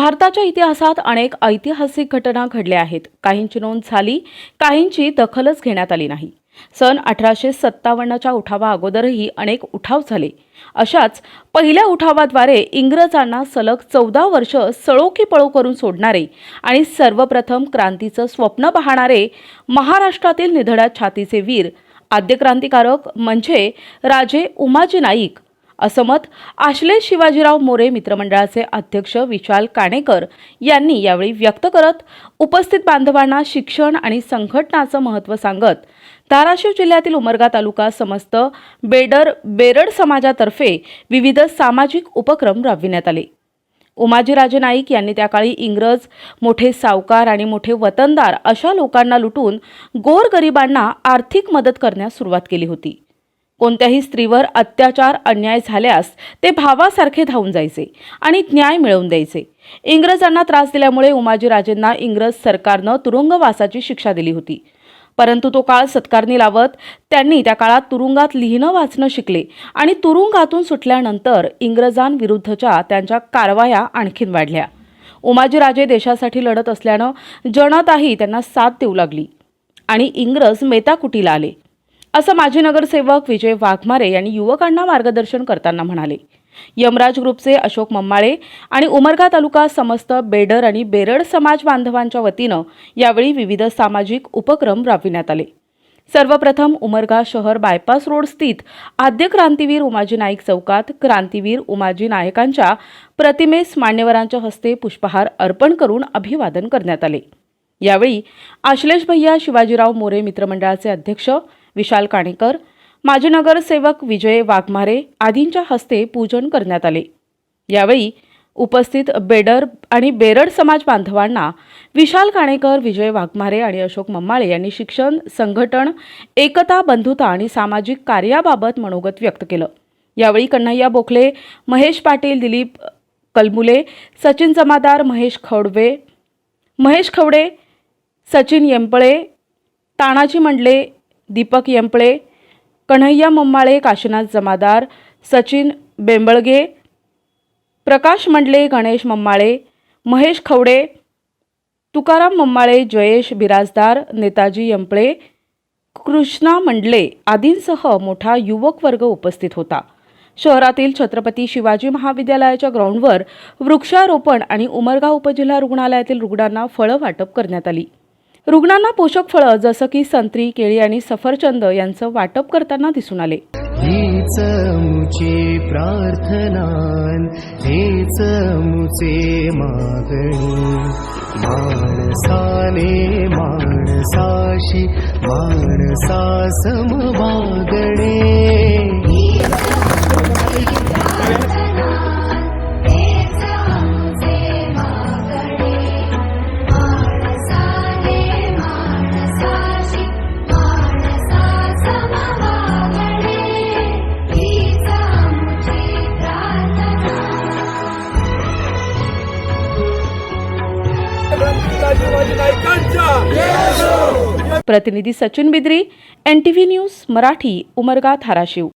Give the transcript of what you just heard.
भारताच्या इतिहासात अनेक ऐतिहासिक घटना घडल्या आहेत. काहींची नोंद झाली काहींची दखलच घेण्यात आली नाही. सन अठराशे सत्तावन्नच्या उठावा अगोदरही अनेक उठाव झाले. अशाच पहिल्या उठावाद्वारे इंग्रजांना सलग चौदा वर्ष सळोकी पळो करून सोडणारे आणि सर्वप्रथम क्रांतीचं स्वप्न पाहणारे महाराष्ट्रातील निधड्या छातीचे वीर आद्यक्रांतिकारक म्हणजे राजे उमाजी नाईक असं मत आश्लेष शिवाजीराव मोरे मित्रमंडळाचे अध्यक्ष विशाल काणेकर यांनी यावेळी व्यक्त करत उपस्थित बांधवांना शिक्षण आणि संघटनाचं महत्त्व सांगत धाराशिव जिल्ह्यातील उमरगा तालुका समस्त बेडर बेरड समाजातर्फे विविध सामाजिक उपक्रम राबविण्यात आले. उमाजीराजे नाईक यांनी त्याकाळी इंग्रज मोठे सावकार आणि मोठे वतनदार अशा लोकांना लुटून गोरगरिबांना आर्थिक मदत करण्यास सुरुवात केली होती. कोणत्याही स्त्रीवर अत्याचार अन्याय झाल्यास ते भावासारखे धावून जायचे आणि न्याय मिळवून द्यायचे. इंग्रजांना त्रास दिल्यामुळे उमाजीराजेंना इंग्रज सरकारनं तुरुंगवासाची शिक्षा दिली होती. परंतु तो काळ सत्कारणी लावत त्यांनी त्या काळात तुरुंगात लिहिणं वाचणं शिकले आणि तुरुंगातून सुटल्यानंतर इंग्रजांविरुद्धच्या त्यांच्या कारवाया आणखीन वाढल्या. उमाजीराजे देशासाठी लढत असल्यानं जनताही त्यांना साथ देऊ लागली आणि इंग्रज मेताकुटीला आले. असं माजी नगरसेवक विजय वाघमारे यांनी युवकांना मार्गदर्शन करताना म्हणाले. यमराज ग्रुपचे अशोक मम्माळे आणि उमरगा तालुका समस्त बेडर आणि बेरड समाज बांधवांच्या वतीनं यावेळी विविध सामाजिक उपक्रम राबविण्यात आले. सर्वप्रथम उमरगा शहर बायपास रोड स्थित आद्य क्रांतीवीर उमाजी नाईक चौकात क्रांतीवीर उमाजी नायकांच्या प्रतिमेस मान्यवरांच्या हस्ते पुष्पहार अर्पण करून अभिवादन करण्यात आले. यावेळी आश्लेष भैया शिवाजीराव मोरे मित्रमंडळाचे अध्यक्ष विशाल काणेकर माजी नगरसेवक विजय वाघमारे आदींच्या हस्ते पूजन करण्यात आले. यावेळी उपस्थित बेडर आणि बेरड समाज बांधवांना विशाल काणेकर विजय वाघमारे आणि अशोक मम्माळे यांनी शिक्षण संघटन एकता बंधुता आणि सामाजिक कार्याबाबत मनोगत व्यक्त केलं. यावेळी कन्हैया बोखले महेश पाटील दिलीप कलमुले सचिन जमादार महेश खवडवे महेश खवडे सचिन येंपळे तानाजी मंडले दीपक येंपळे कन्हैया मम्माळे काशीनाथ जमादार सचिन बेंबळगे प्रकाश मंडले गणेश मम्माळे महेश खवडे तुकाराम मम्माळे जयेश बिराजदार नेताजी यंपळे कृष्णा मंडले आदींसह मोठा युवक वर्ग उपस्थित होता. शहरातील छत्रपती शिवाजी महाविद्यालयाच्या ग्राउंडवर वृक्षारोपण आणि उमरगा उपजिल्हा रुग्णालयातील रुग्णांना फळं वाटप करण्यात आली. रुग्णांना पोषक फळं जसं की संत्री केळी आणि सफरचंद यांचं वाटप करताना दिसून आले. हीच मुचे प्रार्थना हेच मुचे मागणी. माणसाने माणसाशी माणसा समवागणे प्रतिनिधी Sachin Bidri N T news Marathi Umarga Dharashiv.